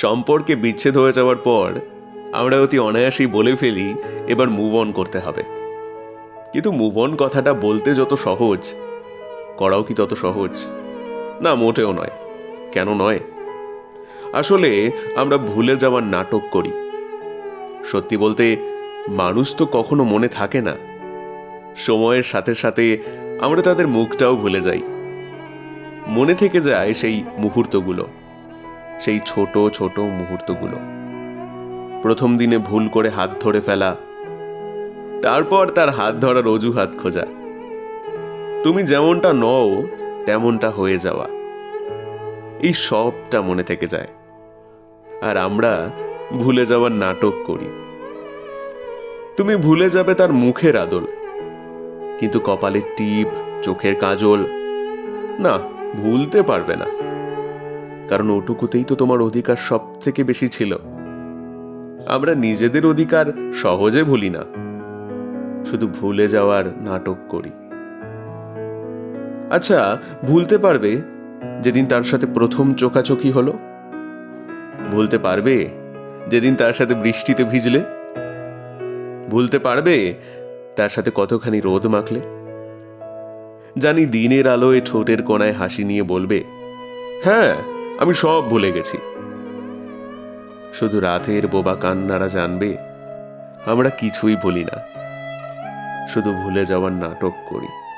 সম্পর্কে বিচ্ছেদ হয়ে যাওয়ার পর, আমরা অতি অনায়াসেই বলে ফেলি, এবার মুভ অন করতে হবে। কিন্তু মুভ অন কথাটা বলতে যত সহজ, করাও কি তত সহজ? না, মোটেও নয়। কেন নয়? আসলে আমরা ভুলে যাওয়ার নাটক করি। সত্যি বলতে, মানুষ তো কখনো মনে থাকে না। সময়ের সাথে সাথে আমরা তাদের মুখটাও ভুলে যাই। মনে থেকে যায় সেই মুহূর্তগুলো। সেই ছোট ছোট মুহূর্তগুলো। প্রথম দিনে ভুল করে হাত ধরে ফেলা, তারপর তার হাত ধরার অজুহাত খোঁজা। তুমি যেমনটা নও, তেমনটা হয়ে যাওয়া। এই সবটা মনে থেকে যায়। আর আমরা ভুলে যাওয়ার নাটক করি। তুমি ভুলে যাবে তার মুখের আদল, কিন্তু কপালের টিপ, চোখের কাজল, না, ভুলতে পারবে না। কারণ ওটুকুতেই তো তোমার অধিকার সব থেকে বেশি ছিল। আমরা নিজেদের অধিকার সহজে ভুলি না। শুধু ভুলে যাওয়ার নাটক করি। আচ্ছা ভুলতে পারবে যেদিন তার সাথে প্রথম চোখাচোখি হলো? ভুলতে পারবে যেদিন তার সাথে বৃষ্টিতে ভিজলে? ভুলতে পারবে তার সাথে কতখানি রোদ মাখলে? জানি দিনের আলোয় ঠোঁটের কোনায় হাসি নিয়ে বলবে হ্যাঁ আমি সব ভুলে গেছি। শুধু রাতের বোবা কান্নারা জানবে, আমরা কিছুই বলি না। শুধু ভুলে যাওয়ার নাটক করি।